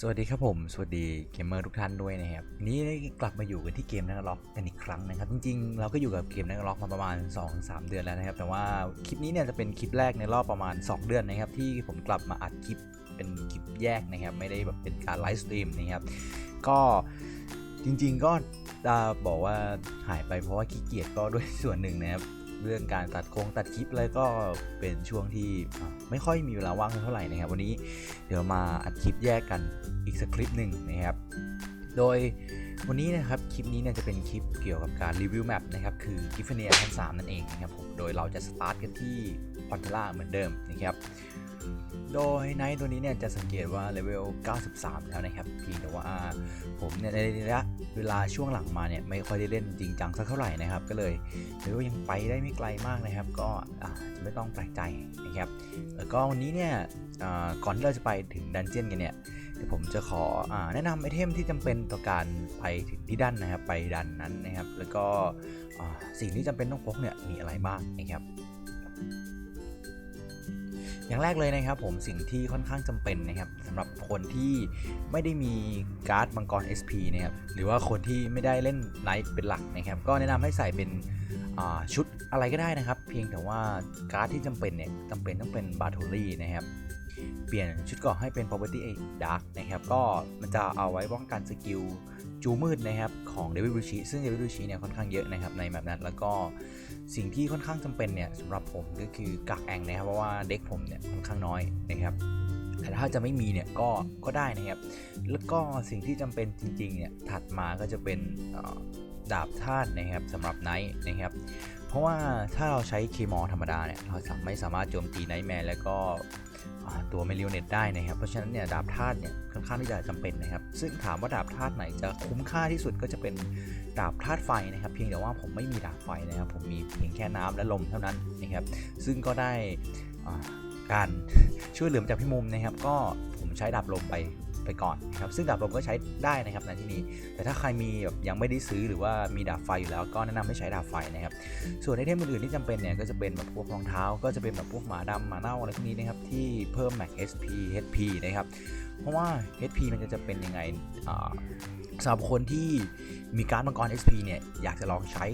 สวัสดีครับผม สวัสดีเกมเมอร์ทุกท่านด้วยนะครับวันนี้กลับมาอยู่กันที่เกมนักล็อกกันอีกครั้งนะครับ จริงๆ เราก็อยู่กับเกมนักล็อกมาประมาณ 2-3 เดือนแล้วนะครับ แต่ว่าคลิปนี้เนี่ยจะเป็นคลิปแรกในรอบประมาณ 2 เดือนนะครับ ที่ผมกลับมาอัดคลิปเป็นคลิปแยกนะครับ ไม่ได้แบบเป็นการไลฟ์สตรีมนะครับ ก็จริงๆก็จะบอกว่าหายไปเพราะว่าขี้เกียจก็ด้วยส่วนหนึ่งนะครับ เรื่องการตัดโครงตัดคลิปอะไรก็เป็นช่วงที่ไม่ค่อยมีเวลาว่างเท่าไหร่นะครับ วันนี้เดี๋ยวมาอัดคลิปแยกกันอีกสักคลิปหนึ่งนะครับ โดยวันนี้นะครับคลิปนี้เนี่ยจะเป็นคลิปเกี่ยวกับการรีวิวแมปนะครับคือกิฟเฟเนียชั้น3นั่นเองนะครับผมโดยเราจะสตาร์ทกันที่พอนเทล่าเหมือนเดิมนะครับ โดยไนท์ตัวนี้เนี่ยจะสังเกตว่าเลเวล 93 แล้วนะครับเพียงแต่ว่าผมเนี่ยในระยะเวลาช่วงหลังมาเนี่ยไม่ค่อยได้เล่นจริงจังสักเท่าไหร่นะครับ ก็เลยเลเวลยังไปได้ไม่ไกลมากนะครับ ก็จะไม่ต้องแปลกใจนะครับ แล้วก็วันนี้เนี่ยก่อนที่เราจะไปถึงดันเจียนกันเนี่ยเดี๋ยวผมจะขออแนะนำไอเทมที่จำเป็นต่อการไปถึงที่ดันนะครับ ไปดันนั้นนะครับ แล้วก็สิ่งที่จำเป็นต้องพกเนี่ยมีอะไรบ้างนะครับ อย่างแรกเลยนะครับผมสิ่งที่ค่อนข้างจำเป็นนะครับสำหรับคนที่ไม่ได้มีการ์ดมังกร SP นะครับหรือว่าคนที่ไม่ได้เล่นไนท์เป็นหลักนะครับ ก็แนะนำให้ใส่เป็นชุดอะไรก็ได้นะครับ เพียงแต่ว่าการ์ดที่จำเป็นเนี่ยจำเป็นต้องเป็นบา t ท r รี่นะครับเปลี่ยนชุดเกราะให้เป็น property dark นะครับก็มันจะเอาไว้ป้องกันสกิลจูมืดนะครับของ Devil Rushi ซึ่ง Devil Rushi เนี่ยค่อนข้างเยอะนะครับในแบบนั้นแล้วก็ สิ่งที่ค่อนข้างจำเป็นเนี่ยสำหรับผมก็คือกักแองนะครับเพราะว่าเด็กผมเนี่ยค่อนข้างน้อยนะครับแต่ถ้าจะไม่มีเนี่ยก็ก็ได้นะครับแล้วก็สิ่งที่จำเป็นจริงๆเนี่ยถัดมาก็จะเป็นดาบธาตุนะครับสำหรับไนท์นะครับ เพราะว่าถ้าเราใช้เคมอธรรมดาเนี่ยเราสามไม่สามารถโจมตีไนท์แมนแล้วก็ตัวเมลิโอเน็ตได้นะครับ เพราะฉะนั้นเนี่ยดาบธาตุเนี่ยค่อนข้างที่จะจำเป็นนะครับ ซึ่งถามว่าดาบธาตุไหนจะคุ้มค่าที่สุดก็จะเป็นดาบธาตุไฟนะครับ เพียงแต่ว่าผมไม่มีดาบไฟนะครับ ผมมีเพียงแค่น้ำและลมเท่านั้นนะครับ ซึ่งก็ได้การช่วยเหลือมาจากพี่มุมนะครับ ก็ผมใช้ดาบลมไป ไปก่อนนะครับซึ่งดาบลมก็ใช้ได้นะครับในที่นี้ แต่ถ้าใครมีแบบยังไม่ได้ซื้อหรือว่ามีดาบไฟอยู่แล้วก็แนะนำให้ใช้ดาบไฟนะครับส่วนไอเทมอื่นๆที่จำเป็นเนี่ยก็จะเป็นแบบพวกรองเท้า ก็จะเป็นแบบพวกหมาดำหมาเน่าอะไรพวกนี้นะครับที่เพิ่ม max SP HP นะครับเพราะว่า HP มันจะจะเป็นยังไงสำหรับคนที่มีการ์ดมังกร SP เนี่ยอยากจะลองใช้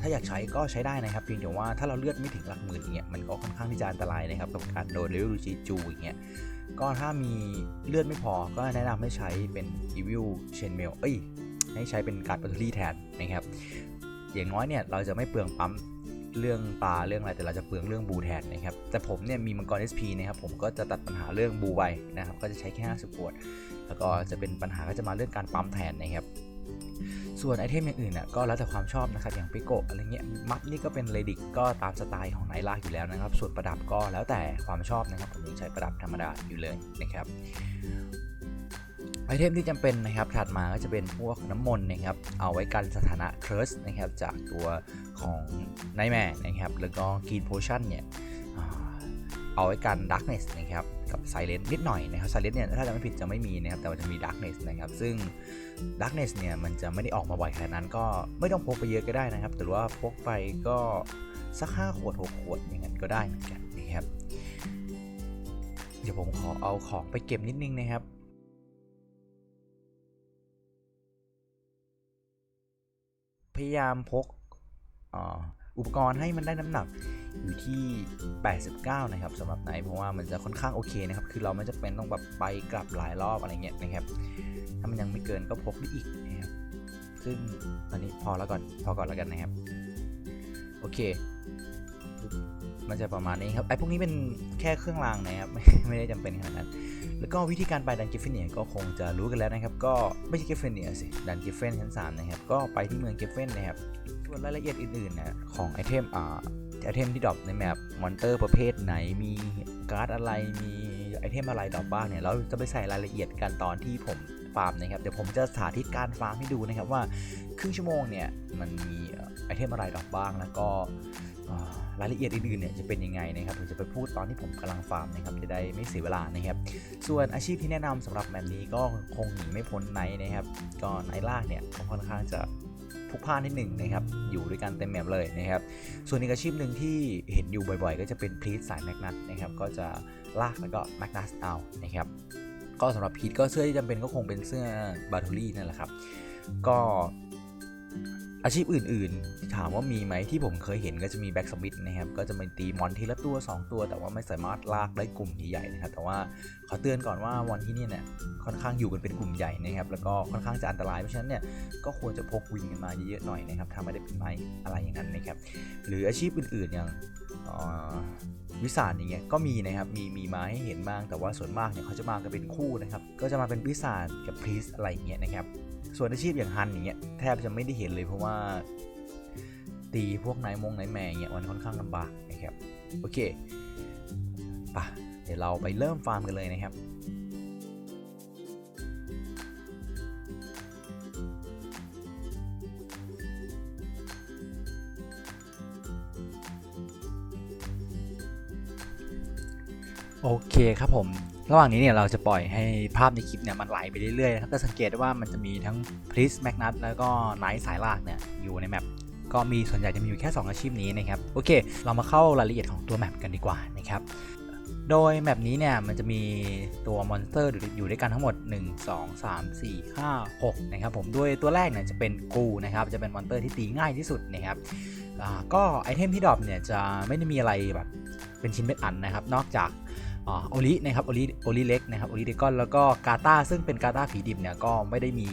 ถ้าอยากใช้ก็ใช้ได้นะครับเพียงแต่ว่าถ้าเราเลือดไม่ถึงหลักหมื่นอย่างเงี้ยมันก็ค่อนข้างที่จะอันตรายนะครับกับการโดนเลเวลจีจูอย่างเงี้ย ก็ถ้ามีเลือดไม่พอก็แนะนำให้ใช้เป็น Evil Chainmail เอ้ย ให้ใช้เป็นการ์ดแบตเตอรี่แทนนะครับ อย่างน้อยเนี่ยเราจะไม่เปลืองปั๊มเรื่องปลาเรื่องอะไรแต่เราจะเปลืองเรื่องบูแทนนะครับแต่ผมเนี่ยมีมังกร SP นะครับผมก็จะตัดปัญหาเรื่องบูไปนะครับก็จะใช้แค่50ขวด แล้วก็จะเป็นปัญหาก็จะมาเรื่องการปั๊มแทนนะครับ ส่วนไอเทมอย่างอื่นน่ะก็แล้วแต่ความชอบนะครับอย่างปิโกะอะไรเงี้ยมัดนี่ก็เป็นเลดิกก็ตามสไตล์ของไนลากอยู่แล้วนะครับ ส่วนประดับก็แล้วแต่ความชอบนะครับผมยังใช้ประดับธรรมดาอยู่เลยนะครับไอเทมที่จำเป็นนะครับถัดมาก็จะเป็นพวกน้ำมนต์นะครับเอาไว้กันสถานะเคิร์สนะครับจากตัวของไนแมนนะครับแล้วก็กีนโพชั่นเนี่ยเอาไว้กันดักเนสนะครับ กับไซเลนนิดหน่อยนะครับไซเลนเนี่ยถ้าจะไม่ผิดจะไม่มีนะครับแต่ว่าจะมีดักเนสนะครับซึ่งดักเนสเนี่ยมันจะไม่ได้ออกมาบ่อยขนาดนั้นก็ไม่ต้องพกไปเยอะก็ได้นะครับ แต่ว่าพกไปก็สักห้าขวดหกขวดอย่างนั้นก็ได้เหมือนกันนะครับเดี๋ยวผมขอเอาของไปเก็บนิดนึงนะครับพยายามพกอ่า อุปกรณ์ให้มันได้น้ำหนักอยู่ที่ 89 นะครับสำหรับไหนเพราะว่ามันจะค่อนข้างโอเคนะครับ คือเราไม่จำเป็นต้องแบบไปกลับหลายรอบอะไรเงี้ยนะครับ ถ้ามันยังไม่เกินก็พกได้อีกนะครับ ซึ่งตอนนี้พอแล้วก่อน พอก่อนแล้วกันนะครับ โอเค มันจะประมาณนี้ครับ ไอ้พวกนี้เป็นแค่เครื่องรางนะครับ ไม่ไม่ได้จำเป็นขนาดนั้น แล้วก็วิธีการไปดันกิฟเฟนเนียก็คงจะรู้กันแล้วนะครับ ก็ไม่ใช่กิฟเฟนเนียสิ ดันกิฟเฟนชั้น3นะครับ ก็ไปที่เมืองกิฟเฟนนะครับ วนรายละเอียดอื่นๆนะของไอเทมอ่าไอเทมที่ดรอปในแมปมอนเตอร์ประเภทไหนมีการ์ดอะไรมีไอเทมอะไรดรอปบ้างเนี่ยเราจะไปใส่รายละเอียดกันตอนที่ผมฟาร์มนะครับเดี๋ยวผมจะสาธิตการฟาร์มให้ดูนะครับว่าครึ่งชั่วโมงเนี่ยมันมีไอเทมอะไรดรอปบ้างแล้วก็รายละเอียดอื่นๆเนี่ยจะเป็นยังไงนะครับผมจะไปพูดตอนที่ผมกำลังฟาร์มนะครับจะได้ไม่เสียเวลานะครับส่วนอาชีพที่แนะนำสำหรับแบบนี้ก็คงหนีไม่พ้นไนท์นะครับก็ไนท์ล่ากเนี่ยก็ค่อนข้างจะ พุกพล่านนิดหนึ่งนะครับ อยู่ด้วยกันเต็มแมปเลยนะครับ ส่วนอีกอาชีพหนึ่งที่เห็นอยู่บ่อยๆ ก็จะเป็นพลีทสายแมกนัสนะครับ ก็จะลากแล้วก็แมกนัสเอานะครับก็สำหรับพีทก็เสื้อที่จำเป็นก็คงเป็นเสื้อบาทูรี่นั่นแหละครับ ก็ อาชีพอื่นๆ ถามว่ามีไหมที่ผมเคยเห็นก็จะมีแบ็กสมิธนะครับ ก็จะเป็นตีมอนทีละตัว 2 ตัว แต่ว่าไม่สามารถลากได้กลุ่มใหญ่ๆนะครับ แต่ว่าขอเตือนก่อนว่ามอนที่นี่เนี่ยค่อนข้างอยู่กันเป็นกลุ่มใหญ่นะครับ แล้วก็ค่อนข้างจะอันตราย เพราะฉะนั้นเนี่ยก็ควรจะพกวิงกันมาเยอะๆหน่อยนะครับถ้าไม่ได้เป็นไม้อะไรอย่างนั้นนะครับ หรืออาชีพอื่นๆอย่างวิสานอย่างเงี้ยก็มีนะครับมีมีมาให้เห็นบ้างแต่ว่าส่วนมากเนี่ยเขาจะมากันเป็นคู่นะครับก็จะมาเป็นวิสานกับพรีสอะไรอย่างเงี้ยนะครับ ส่วนอาชีพอย่างฮันอย่างเงี้ยแทบจะไม่ได้เห็นเลยเพราะว่า ตีพวกไนท์มงไนท์แม่เงี้ยมันค่อนข้างลำบากนะครับโอเคปะเดี๋ยวเราไปเริ่มฟาร์มกันเลยนะครับโอเคครับผม ระหว่างนี้เนี่ยเราจะปล่อยให้ภาพในคลิปเนี่ยมันไหลไปเรื่อยๆนะครับจะสังเกตได้ว่ามันจะมีทั้งพริสแมกนัทแล้วก็ไนท์สายลากเนี่ยอยู่ในแมปก็มีส่วนใหญ่จะมีอยู่แค่ 2 อาชีพนี้นะครับ โอเค เรามาเข้ารายละเอียดของตัวแมปกันดีกว่านะครับ โดยแมปนี้เนี่ยมันจะมีตัวมอนสเตอร์อยู่ด้วยกันทั้งหมด 1 2 3 4 5 6นะครับผมด้วยตัวแรกเนี่ยจะเป็นกูนะครับจะเป็นมอนสเตอร์ที่ตีง่ายที่สุดนะครับก็ไอเทมที่ดรอปเนี่ยจะไม่ได้มีอะไรแบบเป็นชิ้นเป็นอันนะครับ นอกจาก โอลินะครับโอลิโอลิเล็กนะครับโอลิเดกอนแล้วก็กาตาซึ่งเป็นกาตาผีดิบเนี่ยก็ไม่ได้มี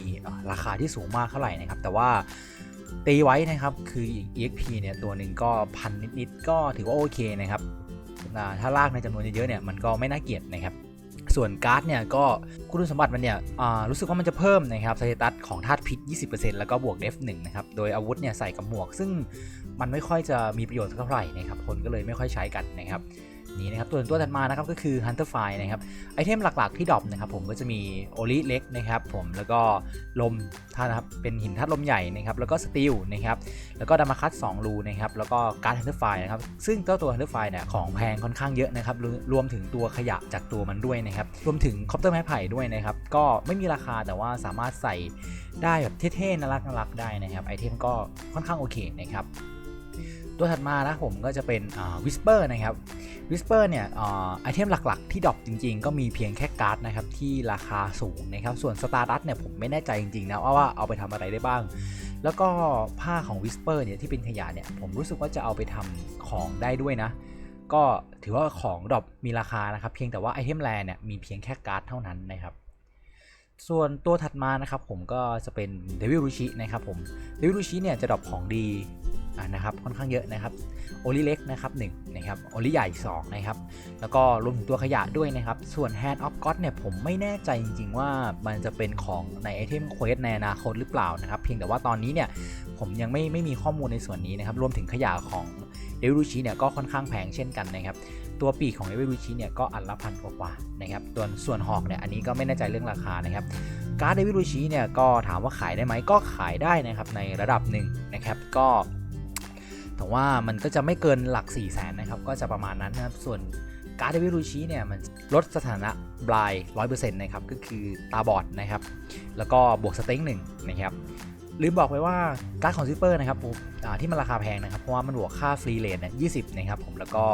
ราคาที่สูงมากเท่าไหร่นะครับ แต่ว่าตีไว้นะครับคือ EXP เนี่ยตัวหนึ่งก็พันนิดๆก็ถือว่าโอเคนะครับถ้าลากในจำนวนเยอะๆเนี่ยมันก็ไม่น่าเกลียดนะครับส่วนการ์ดเนี่ยก็คุณสมบัติมันเนี่ยรู้สึกว่ามันจะเพิ่มนะครับสเตตัสของธาตุพิษ 20%แล้วก็บวกเดฟ1นะครับโดยอาวุธเนี่ยใส่กับหมวก ซึ่งมันไม่ค่อยจะมีประโยชน์เท่าไหร่นะครับคนก็เลยไม่ค่อยใช้กันนะครับ นี่นะครับตัวตัวถัดมานะครับก็คือ Hunter f i นะครับไอเทมหลักๆที่ดรอปนะครับผมก็จะมีโอลิเล็กนะครับผมแล้วก็ลมท่านะครับเป็นหินธาตุลมใหญ่นะครับแล้วก็สตีลนะครับแล้วก็ดามาคัส2รูนะครับแล้วก็การ์ด Hunter f i นะครับซึ่งเจ้าตัว Hunter f i เนี่ยของแพงค่อนข้างเยอะนะครับรวรวมถึงตัวขยะจากตัวมันด้วยนะครับรวมถึงคอปเตอร์ไม้ไผ่ด้วยนะครับก็ไม่มีราคาแต่ว่าสามารถใส่ได้แบบเท่ๆน่ารักน่ารักได้นะครับไอเทมก็ค่อนข้างโอเคนะครับ ตัวถัดมานะผมก็จะเป็นวิสเปอร์นะครับวิสเปอร์เนี่ยไอเทมหลักๆ ที่ดรอปจริงๆ ก็มีเพียงแค่การ์ดนะครับที่ราคาสูงนะครับส่วนสตาร์ดัตเนี่ยผมไม่แน่ใจจริงๆนะว่าเอาไปทำอะไรได้บ้าง แล้วก็ผ้าของวิสเปอร์เนี่ยที่เป็นขยะเนี่ยผมรู้สึกว่าจะเอาไปทำของได้ด้วยนะ ก็ถือว่าของดรอปมีราคานะครับเพียงแต่ว่าไอเทมแรเนี่ยมีเพียงแค่การ์ดเท่านั้นนะครับส่วนตัวถัดมานะครับผมก็จะเป็นเดวิลรูชินะครับผมเดวิลรูชิเนี่ยจะดรอปของดี นะครับค่อนข้างเยอะนะครับโอลิเล็กนะครับหนึ่งนะครับโอลิใหญ่2นะครับแล้วก็รวมถึงตัวขยะด้วยนะครับ ส่วน Hand of God เนี่ยผมไม่แน่ใจจริง ๆ ว่ามันจะเป็นของในไอเทมเควสในอนาคตหรือเปล่านะครับ เพียงแต่ว่าตอนนี้เนี่ยผมยังไม่ไม่มีข้อมูลในส่วนนี้นะครับรวมถึงขยะของเดวิลรูชิเนี่ยก็ค่อนข้างแพงเช่นกันนะครับตัวปีกของเดวิลรูชิเนี่ยก็อันละพันกว่านะครับตัวส่วนหอกเนี่ยอันนี้ก็ไม่แน่ใจเรื่องราคานะครับการ์ดเดวิลลูชีเนี่ยก็ถามว่าขายได้ไหมก็ขายได้นะครับในระดับหนึ่งนะครับก็ แต่ว่ามันก็จะไม่เกินหลัก 4 0 0แสนนะครับ ก็จะประมาณนั้นนะครับ ส่วนการ์ดเดวิลูชีเนี่ยมันลดสถานะบลาย100%นต์นะครับ ก็คือตาบอดนะครับ แล้วก็บวกสเต็งหนึ่งนะครับ ลืมบอกไปว่าการ์ดของซิปเปอร์นะครับที่มันราคาแพงนะครับ เพราะว่ามันบวกค่าฟรีเลนเนี่ย20นะครับผม แล้วก็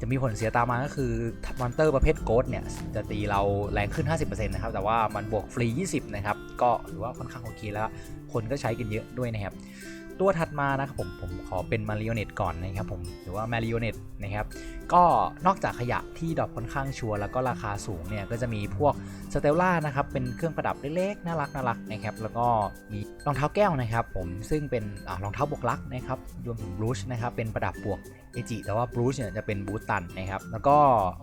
จะมีผลเสียตามมาก็คือมอนเตอร์ประเภทโกดเนี่ยจะตีเราแรงขึ้น 50%นะครับ แต่ว่ามันบวกฟรี 20 นะครับ ก็ถือว่าค่อนข้างโอเคแล้ว คนก็ใช้กันเยอะด้วยนะครับ ตัวถัดมานะครับผมผมขอเป็นมาริโอเนตก่อนนะครับผมหรือว่ามาริโอเนตนะครับก็นอกจากขยะที่ดรอปค่อนข้างชัวร์แล้วก็ราคาสูงเนี่ยก็จะมีพวกสเตลล่านะครับเป็นเครื่องประดับเล็กๆน่ารักน่ารักนะครับแล้วก็มีรองเท้าแก้วนะครับผมซึ่งเป็นรองเท้าบวกลักนะครับรวมถึงบลูชนะครับเป็นประดับบวกเอจิแต่ว่าบลูชเนี่ยจะเป็นบูตันนะครับแล้วก็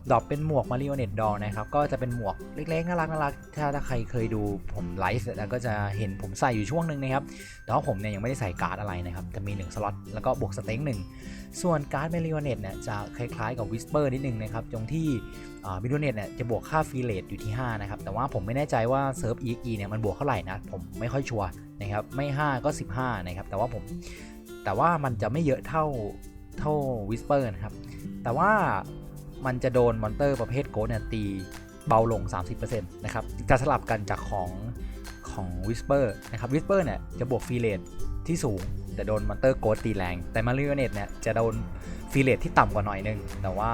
ดรอปเป็นหมวกมาริโอเนตดอนะครับก็จะเป็นหมวกเล็กๆน่ารักน่ารักถ้าถ้าใครเคยดูผมไลฟ์แล้วก็จะเห็นผมใส่อยู่ช่วงหนึ่งนะครับแต่ว่าผมเนี่ยยังไม่ได้ใส่การ์ดอะไรนะครับจะมี 1 สล็อตแล้วก็บวกสเต็งหนึ่งส่วนการ์ดเมลิโอเนตเนี่ยจะคล้ายๆกับวิสเปอร์นิดนึงนะครับตรงที่เมลิโอเนตเนี่ยจะบวกค่าฟรีเลทอยู่ที่ 5 นะครับ แต่ว่าผมไม่แน่ใจว่าเซิร์ฟ EXE เนี่ยมันบวกเท่าไหร่นะ ผมไม่ค่อยชัวร์นะครับ ไม่ 5 ก็ 15 นะครับ แต่ว่าผมแต่ว่ามันจะไม่เยอะเท่า เท่าวิสเปอร์นะครับ แต่ว่ามันจะโดนมอนเตอร์ประเภทโกดเนี่ยตีเบาลง 30%นะครับ จะสลับกันจากของของวิสเปอร์นะครับวิสเปอร์เนี่ยจะบวกฟีเลทที่สูง แต่โดนมอนเตอร์โกดตีแรง แต่มาริโอเนตเนี่ยจะโดนฟีเลทที่ต่ำกว่าหน่อยนึง แต่ว่า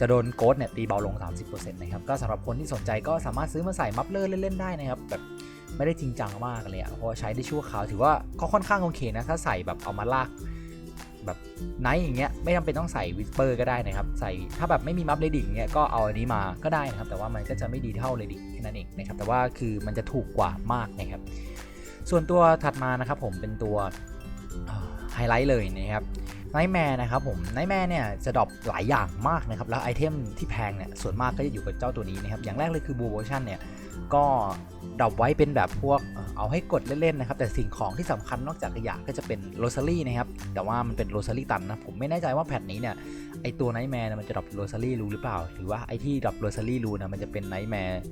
จะโดนโกดเนี่ยตีเบาลง 30%นะครับก็สำหรับคนที่สนใจก็สามารถซื้อมาใส่มัฟเลอร์เล่น ๆ ได้นะครับแบบไม่ได้จริงจังมากเลยอะเพราะใช้ได้ชั่วคราวถือว่าก็ค่อนข้างโอเคนะ ถ้าใส่แบบเอามาลาก แบบไนท์อย่างเงี้ยไม่จำเป็นต้องใส่วิสเปอร์ก็ได้นะครับ ใส่ถ้าแบบไม่มีมัฟเลดิกเงี้ยก็เอาอันนี้มาก็ได้นะครับ แต่ว่ามันก็จะไม่ดีเท่าเลดิกแค่นั้นเองนะครับ แต่ว่าคือมันจะถูกกว่ามากนะครับ ส่วนตัวถัดมานะครับผมเป็นตัว ไฮไลท์เลยนะครับไนท์แมร์นะครับผมไนท์แมร์เนี่ยจะดรอปหลายอย่างมากนะครับ แล้วไอเทมที่แพงเนี่ยส่วนมากก็จะอยู่กับเจ้าตัวนี้นะครับ อย่างแรกเลยคือบูโบชั่นเนี่ยก็ดรอปไว้เป็นแบบพวกเอาให้กดเล่นๆนะครับ แต่สิ่งของที่สำคัญนอกจากขยะก็จะเป็นโรซารี่นะครับ แต่ว่ามันเป็นโรซารี่ตันนะ ผมไม่แน่ใจว่าแพทนี้เนี่ยไอตัวไนท์แมร์มันจะดรอปโรซารี่รูหรือเปล่า หรือว่าไอที่ดรอปโรซารี่รูนะมันจะเป็นไนท์แมร์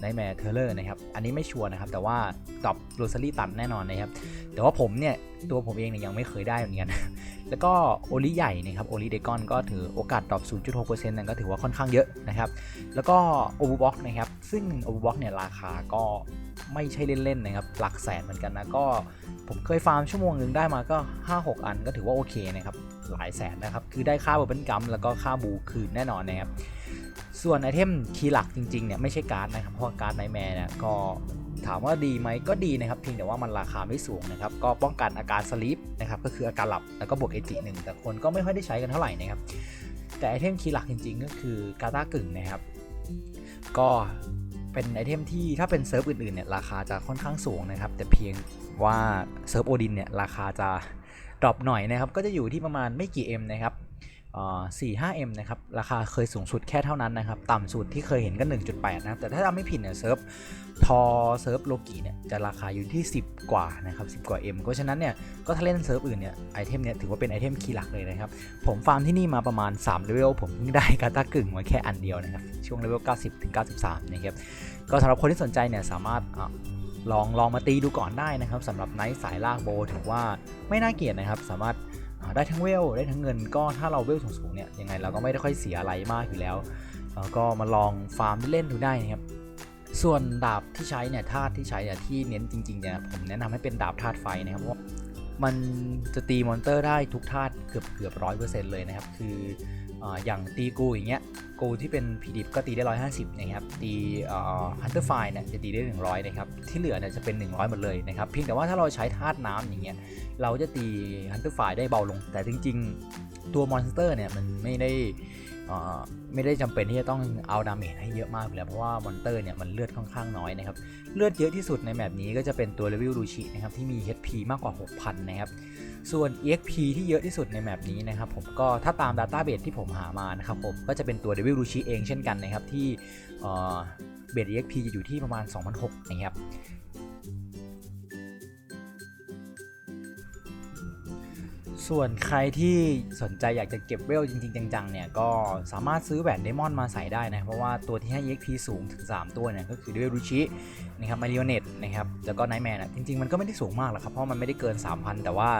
ไนท์แมร์เทเลอร์นะครับ อันนี้ไม่ชัวร์นะครับ แต่ว่าดรอปโรซารี่ตันแน่นอนนะครับ แต่ว่าผมเนี่ย ตัวผมเองเนี่ยยังไม่เคยได้เหมือนกัน แล้วก็โอลิใหญ่นะครับ โอลิเดกอนก็ถือโอกาสดรอป 0.6%นั่นก็ถือว่าค่อนข้างเยอะนะครับ แล้วก็โอบูบ็อกนะครับ ซึ่งโอบูบ็อกเนี่ยราคาก็ไม่ใช่เล่นๆนะครับ หลักแสนเหมือนกันนะ ก็ผมเคยฟาร์มชั่วโมงหนึ่งได้มาก็ 5-6 อันก็ถือว่าโอเคนะครับ หลายแสนนะครับ คือได้ค่าบับเบิลกัมแล้วก็ค่าบูคืนแน่นอนนะครับ ส่วนไอเทมคีย์หลักจริงๆเนี่ยไม่ใช่การ์ดนะครับ เพราะการ์ดไนแมร์เนี่ยก็ถามว่าดีไหมก็ดีนะครับ เพียงแต่ว่ามันราคาไม่สูงนะครับ ก็ป้องกันอาการสลีปนะครับก็คืออาการหลับแล้วก็บวกเอจิหนึ่งแต่คนก็ไม่ค่อยได้ใช้กันเท่าไหร่นะครับ แต่ไอเทมคีย์หลักจริง ๆ ก็คือกาตากึ่งนะครับ ก็เป็นไอเทมที่ถ้าเป็นเซิร์ฟอื่นๆเนี่ยราคาจะค่อนข้างสูงนะครับ แต่เพียงว่าเซิร์ฟโอดินเนี่ยราคาจะดรอปหน่อยนะครับ ก็จะอยู่ที่ประมาณไม่กี่ M นะครับ สี่ห้า M นะครับ ราคาเคยสูงสุดแค่เท่านั้นนะครับ ต่ำสุดที่เคยเห็นก็ 1.8 นะครับ แต่ถ้าจำไม่ผิดเนี่ยเซิร์ฟทอเซิร์ฟโลกิเนี่ยจะราคาอยู่ที่ 10 กว่านะครับ 10 กว่า M เพราะฉะนั้นเนี่ยก็ถ้าเล่นเซิร์ฟอื่นเนี่ยไอเทมเนี่ยถือว่าเป็นไอเทมคีย์หลักเลยนะครับ ผมฟาร์มที่นี่มาประมาณ3เลเวลผมเพิ่งได้กาตากึ่งมาแค่อันเดียวนะครับ ช่วงเลเวล90ถึง93 นะครับ ก็สำหรับคนที่สนใจเนี่ยสามารถลองลองมาตีดูก่อนได้นะครับสำหรับไนท์สายลากโบถือว่าไม่น่าเกียดนะครับ สามารถ ได้ทั้งเวลได้ทั้งเงินก็ถ้าเราเวลสูงๆเนี่ยยังไงเราก็ไม่ได้ค่อยเสียอะไรมากอยู่แล้วเอ่อก็มาลองฟาร์มเล่นดูได้นะครับส่วนดาบที่ใช้เนี่ยธาตุที่ใช้เนี่ยที่เน้นจริงๆเนี่ยผมแนะนำให้เป็นดาบธาตุไฟนะครับเพราะมันจะตีมอนเตอร์ได้ทุกธาตุเกือบเกือบร้อยเปอร์เซ็นต์เลยนะครับ คืออาอย่างตีกูอย่างเงี้ยกูที่เป็นผีดิบก็ตีได้ 150 นะครับ ตีฮันเตอร์ไฟเนี่ยจะตีได้ 100 นะครับ ที่เหลือเนี่ยจะเป็น 100 หมดเลยนะครับเพียงแต่ว่าถ้าเราใช้ธาตุน้ำอย่างเงี้ยเราจะตีฮันเตอร์ไฟได้เบาลง แต่จริง ๆ ตัวมอนสเตอร์เนี่ยมันไม่ได้อ่าไม่ได้จำเป็นที่จะต้องเอาดาเมจให้เยอะมากอยู่แล้วเพราะว่ามอนเตอร์เนี่ยมันเลือดค่อนข้างน้อยนะครับเลือดเยอะที่สุดในแมปนี้ก็จะเป็นตัวเลวิลรูชินะครับที่มี HP มากกว่า 6,000 นะครับ ส่วน EXP ที่เยอะที่สุดในแมปนี้นะครับผมก็ถ้าตาม Database ที่ผมหามานะครับผมก็จะเป็นตัว Devil Rushi เองเช่นกันนะครับที่ เอ่อเบส EXP จะอยู่ที่ประมาณ 2,600นะครับส่วนใครที่สนใจอยากจะเก็บเวลจริง ๆ จังๆเนี่ยก็สามารถซื้อแหวนเดมอนมาใส่ได้นะ เพราะว่าตัวที่ให้ EXP สูงถึง 3 ตัวเนี่ยก็คือ Devil Rushi นะครับมาริโอเนตนะครับแล้วก็ไนท์แมนอะจริง ๆ มันก็ไม่ได้สูงมากหรอกครับ เพราะมันไม่ได้เกิน 3,000 แต่ว่า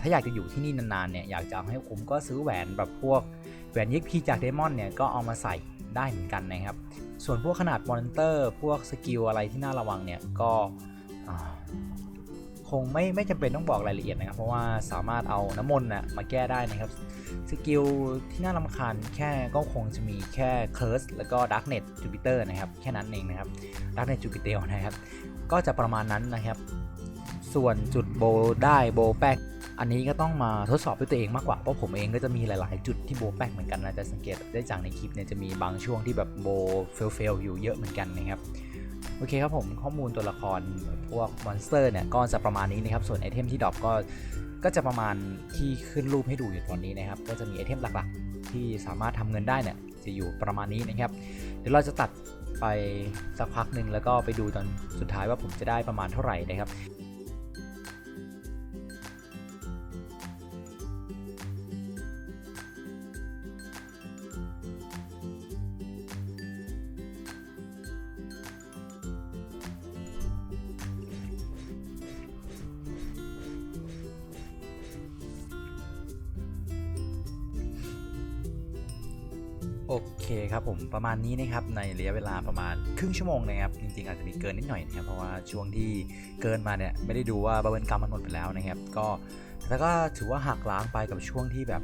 ถ้าอยากจะอยู่ที่นี่นานๆเนี่ยอยากจะให้คุ้มก็ซื้อแหวนแบบพวกแหวน EXP จากเดมอนเนี่ยก็เอามาใส่ได้เหมือนกันนะครับ ส่วนพวกขนาดมอนเตอร์ พวกสกิลอะไรที่น่าระวังเนี่ย ก็คงไม่ไม่จำเป็นต้องบอกรายละเอียดนะครับ เพราะว่าสามารถเอาน้ำมนต์นะมาแก้ได้นะครับ สกิลที่น่ารำคาญแค่ก็คงจะมีแค่เคิร์สแล้วก็ Darknet Jupiter นะครับ แค่นั้นเองนะครับ Darknet Jupiter นะครับ ก็จะประมาณนั้นนะครับ ส่วนจุดโบได้โบแป๊ก อันนี้ก็ต้องมาทดสอบด้วยตัวเองมากกว่า เพราะผมเองก็จะมีหลาย ๆ จุดที่โบแป๊กเหมือนกันนะจะสังเกตได้จากในคลิปเนี่ยจะมีบางช่วงที่แบบโบเฟลเฟลอยู่เยอะเหมือนกันนะครับโอเคครับผมข้อมูลตัวละครพวกมอนสเตอร์เนี่ยก็จะประมาณนี้นะครับส่วนไอเทมที่ดรอปก็ก็จะประมาณที่ขึ้นรูปให้ดูอยู่ตอนนี้นะครับ ก็จะมีไอเทมหลักๆ ที่สามารถทำเงินได้เนี่ยจะอยู่ประมาณนี้นะครับ เดี๋ยวเราจะตัดไปสักพักหนึ่งแล้วก็ไปดูตอนสุดท้ายว่าผมจะได้ประมาณเท่าไหร่นะครับ ประมาณนี้นะครับในระยะเวลาประมาณครึ่งชั่วโมงนะครับจริงๆอาจจะมีเกินนิดหน่อยนะครับเพราะว่าช่วงที่เกินมาเนี่ยไม่ได้ดูว่าบับเบิลกัมมันหมดไปแล้วนะครับ ก็แล้วก็ถือว่าหักล้างไปกับช่วงที่แบบ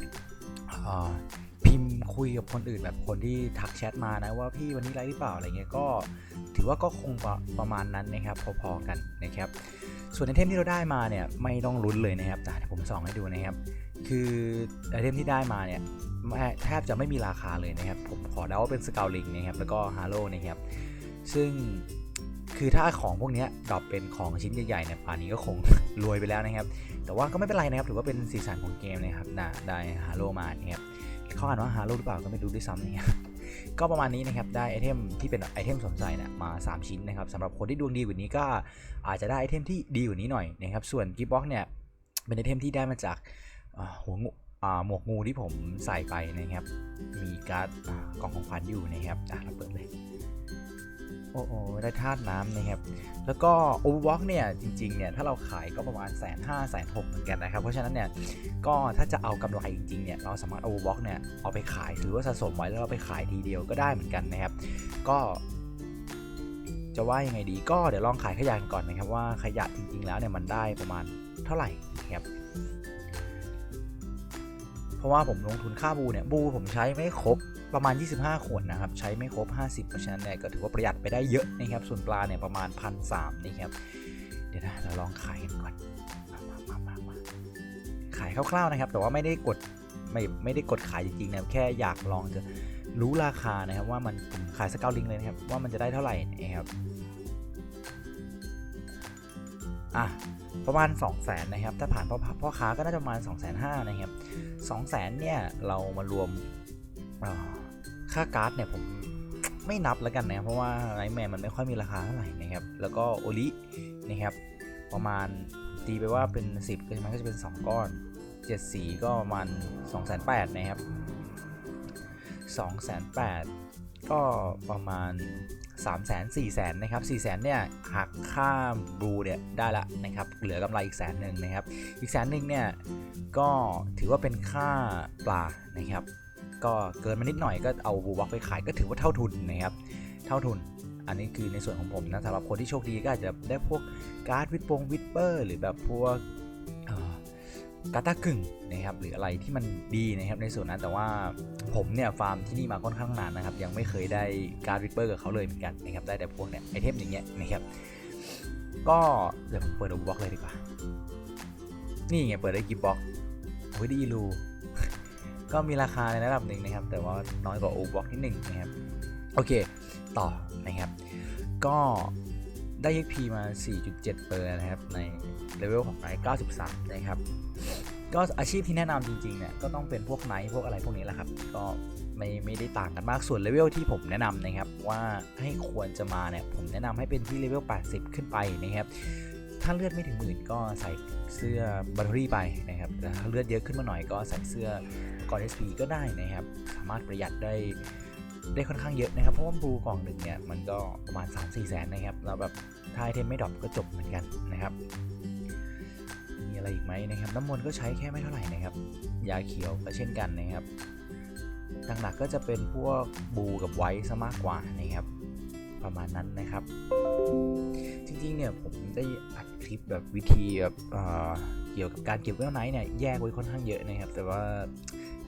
พิมพ์คุยกับคนอื่นแบบคนที่ทักแชทมานะว่าพี่วันนี้ไลฟ์หรือเปล่าอะไรเงี้ยก็ถือว่าก็คงประประมาณนั้นนะครับพอๆกันนะครับ ส่วนไอเทมที่เราได้มาเนี่ยไม่ต้องลุ้นเลยนะครับแต่ผมส่องให้ดูนะครับ คือไอเทมที่ได้มาเนี่ย แทบจะไม่มีราคาเลยนะครับ ผมขอเดาว่าเป็นสกาวลิงนะครับ แล้วก็ฮาร์โลนะครับ ซึ่งคือถ้าของพวกนี้ดรอปเป็นของชิ้นใหญ่ๆเนี่ยป่านนี้ก็คงรวยไปแล้วนะครับ แต่ว่าก็ไม่เป็นไรนะครับ ถือว่าเป็นสีสันของเกมนะครับ ได้ฮาร์โลมานะครับเขาอ่านว่าฮาร์โลหรือเปล่าก็ไม่รู้ด้วยซ้ำนะครับก็ประมาณนี้นะครับ ได้ไอเทมที่เป็นไอเทมสนใจเนี่ยมา 3 ชิ้นนะครับสำหรับคนที่ดวงดีกว่านี้ก็อาจจะได้ไอเทมที่ดีกว่านี้หน่อยนะครับ ส่วนกิฟบ็อกเนี่ยเป็นไอเทมที่ได้มาจากหัวงูอ่ หมวกงูที่ผมใส่ไปนะครับ มีการ์ดกล่องของขวัญอยู่นะครับอะเราเปิดเลยโอ้โหได้ธาตุน้ำนะครับ แล้วก็โอเวอร์วอกเนี่ย จริงๆ เนี่ย ถ้าเราขายก็ประมาณแสนห้าแสนหกเหมือนกันนะครับ เพราะฉะนั้นเนี่ย ก็ถ้าจะเอากำไรจริงๆ เนี่ย เราสามารถโอเวอร์วอกเนี่ย เอาไปขายหรือว่าสะสมไว้แล้วเราไปขายทีเดียวก็ได้เหมือนกันนะครับ ก็จะว่ายังไงดี ก็เดี๋ยวลองขายขยะกันก่อนนะครับว่าขยะจริง ๆ แล้วเนี่ยมันได้ประมาณเท่าไหร่นะครับ เพราะว่าผมลงทุนค่าบูเนี่ยบูผมใช้ไม่ครบประมาณ 25 ขวดนะครับ ใช้ไม่ครบ 50 เพราะฉะนั้นเนี่ยก็ถือว่าประหยัดไปได้เยอะนะครับ ส่วนปลาเนี่ยประมาณพันสามนะครับ เดี๋ยวนะเราลองขายกันก่อนมามามามามาขายคร่าวๆนะครับ แต่ว่าไม่ได้กดไม่ไม่ได้กดขายจริงๆนะแค่อยากลองจะรู้ราคานะครับ ว่ามันผมขายสเกลลิงเลยนะครับ ว่ามันจะได้เท่าไหร่นะครับอะประมาณ 2 0 0 0 0นนะครับ ถ้าผ่านพ่อพ่อค้าก็น่าจะประมาณ 2 5 0 0 0นะครับ 2 0 0 0 0เนี่ย เรามารวมค่าการ์ดเนี่ยผมไม่นับแล้วกันนะเพราะว่าไนท์แมนมันไม่ค่อยมีราคาเท่าไหร่นะครับ แล้วก็โอลินะครับประมาณตีไปว่าเป็น 10ก็มันก็จะเป็น 2 ก้อน 7 สีก็ประมาณ2 8 0 0 0นะครับ2 8 0 0 0ก็ประมาณ 3 0 0 0 0 4 0 0 0นะครับ4 0 0 0 0เนี่ยหักค่าบลูเนี่ยได้ละนะครับเหลือกำไรอีกแสนหนึ่งนะครับอีกแสนหนึ่งเนี่ยก็ถือว่าเป็นค่าปลานะครับก็เกินมานิดหน่อยก็เอาบูบ็อกไปขายก็ถือว่าเท่าทุนนะครับเท่าทุน อันนี้คือในส่วนของผมนะสำหรับคนที่โชคดีก็อาจจะได้พวกการ์ดวิดปงวิดเปอร์ หรือแบบพวก กาตากึ่งนะครับหรืออะไรที่มันดีนะครับในส่วนนั้นแต่ว่าผมเนี่ยฟาร์มที่นี่มาค่อนข้างนานนะครับ ยังไม่เคยได้การวิดเปอร์กับเขาเลยเหมือนกันนะครับได้แต่พวกเนี่ยไอเทมอย่างเงี้ยนะครับก็เดี๋ยวผมเปิดดูบ็อกเลยดีกว่า นี่ไงเปิดได้กิฟบ็อกโอ้ยดีรูก็มีราคาในระดับหนึ่งนะครับ แต่ว่าน้อยกว่าโอบ็อกที่หนึ่งนะครับโอเคต่อนะครับ ก็ได้ XP มา 4.7เปอร์นะครับใน เลเวลของไนท์93 นะครับ ก็อาชีพที่แนะนำจริงๆเนี่ยก็ต้องเป็นพวกไนท์พวกอะไรพวกนี้แหละครับ ก็ไม่ไม่ได้ต่างกันมากส่วนเลเวลที่ผมแนะนำนะครับ ว่าให้ควรจะมาเนี่ยผมแนะนำให้เป็นที่เลเวล 80 ขึ้นไปนะครับถ้าเลือดไม่ถึงหมื่นก็ใส่เสื้อบัตเตอรี่ไปนะครับแต่ถ้าเลือดเยอะขึ้นมาหน่อยก็ใส่เสื้อก่อน SP ก็ได้นะครับ สามารถประหยัดได้ได้ค่อนข้างเยอะนะครับ เพราะว่าบูกล่องหนึ่งเนี่ยมันก็ประมาณ 3 4 แสนนะครับ แล้วแบบถ้าไอเทมไม่ดรอปก็จบเหมือนกันนะครับ อะไรอีกไหมนะครับ น้ำมนต์ก็ใช้แค่ไม่เท่าไหร่นะครับ ยาเขียวก็เช่นกันนะครับหนักๆก็จะเป็นพวกบูกับไวท์ซะมากกว่านะครับ ประมาณนั้นนะครับ จริงๆเนี่ยผมได้อัดคลิปแบบวิธีแบบเกี่ยวกับการเก็บเวลไนท์เนี่ยแยกไว้ค่อนข้างเยอะนะครับ แต่ว่า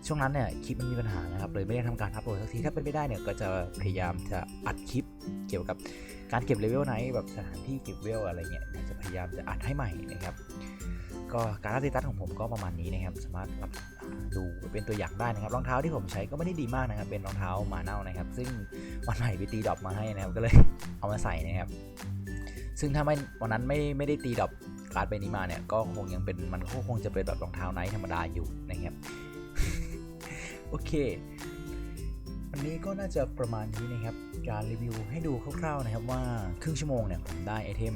ช่วงนั้นเนี่ยคลิปมันมีปัญหานะครับเลยไม่ได้ทำการอัพโหลดสักทีถ้าเป็นไม่ได้เนี่ยก็จะพยายามจะอัดคลิปเกี่ยวกับการเก็บเลเวลไนท์แบบสถานที่เก็บเวลอะไรเงี้ยจะพยายามจะอัดให้ใหม่นะครับ ก็การอัปเดตของผมก็ประมาณนี้นะครับสามารถรับดูเป็นตัวอย่างได้นะครับรองเท้าที่ผมใช้ก็ไม่ได้ดีมากนะครับ เป็นรองเท้าหมาเน่านะครับ ซึ่งวันใหม่ไปตีดรอปมาให้นะครับก็เลยเอามาใส่นะครับ ซึ่งถ้าไม่วันนั้นไม่ไม่ได้ตีดรอปการ์ดใบนี้มาเนี่ยก็คงยังเป็นมันก็คงจะเป็นแบบรองเท้าไนท์ธรรมดาอยู่นะครับโอเควันนี้ก็น่าจะประมาณนี้นะครับ การรีวิวให้ดูคร่าวๆนะครับว่าครึ่งชั่วโมงเนี่ยผมได้ไอเทม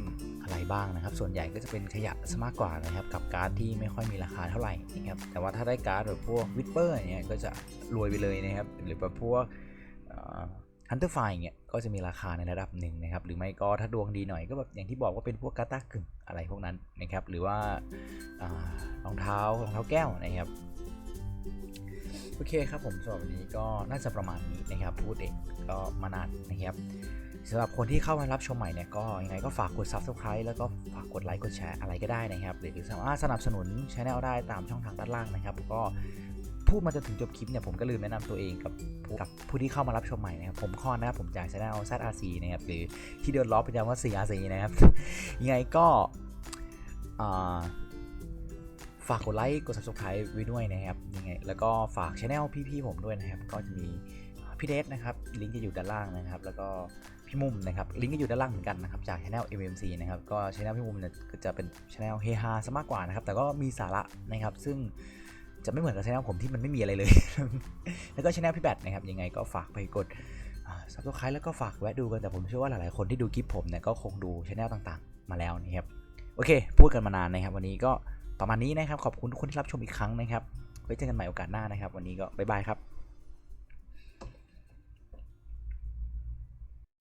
อะไรบ้างนะครับ ส่วนใหญ่ก็จะเป็นขยะซะมากกว่านะครับ กับการ์ดที่ไม่ค่อยมีราคาเท่าไหร่นะครับ แต่ว่าถ้าได้การ์ดแบบพวกวิปเปอร์เนี่ยก็จะรวยไปเลยนะครับ หรือแบบพวกฮันเตอร์ไฟเงี้ยก็จะมีราคาในระดับหนึ่งนะครับ หรือไม่ก็ถ้าดวงดีหน่อยก็แบบอย่างที่บอกว่าเป็นพวกกาตากึ่งอะไรพวกนั้นนะครับ หรือว่าอารองเท้ารองเท้าแก้วนะครับโอเคครับผมสำหรับวันนี้ก็น่าจะประมาณนี้นะครับ พูดเองก็มานานนะครับ สำหรับคนที่เข้ามารับชมใหม่เนี่ยก็ยังไงก็ฝากกด subscribe แล้วก็ฝากกดไลค์กดแชร์อะไรก็ได้นะครับ หรือสามารถสนับสนุนช anel ได้ตามช่องทางด้านล่างนะครับ ก็พูดมาจนถึงจบคลิปเนี่ยผมก็ลืมแนะนำตัวเองกับกับผู้ที่เข้ามารับชมใหม่นะครับผมคอนนะครับผมจากช anel ZRC นะครับหรือที่เดินล้อประจำว่า 4RC นะครับยังไงก็ฝากกดไลค์กด subscribe ไว้ด้วยนะครับยังไงแล้วก็ฝากช anel พี่ๆผมด้วยนะครับก็จะมีพี่เดชนะครับลิงก์จะอยู่ด้านล่างนะครับ แล้วก็ พี่มุมนะครับลิงก์ก็อยู่ด้านล่างเหมือนกันนะครับจากช anel MMC นะครับก็ช anel พี่มุมเนี่ยจะเป็นช anel เฮฮาซะมากกว่านะครับแต่ก็มีสาระนะครับซึ่งจะไม่เหมือนกับช anel ผมที่มันไม่มีอะไรเลย แล้วก็ช anel พี่แบทนะครับยังไงก็ฝากไปกดซับสไครต์แล้วก็ฝากแวะดูกันแต่ผมเชื่อว่าหลายๆคนที่ดูคลิปผมเนี่ยก็คงดูช anel ต่างๆ มาแล้วนะครับโอเค พูดกันมานานนะครับ วันนี้ก็ประมาณนี้นะครับขอบคุณทุกคนที่รับชมอีกครั้งนะครับไว้เจอกันใหม่โอกาสหน้านะครับ วันนี้ก็บ๊ายบายครับ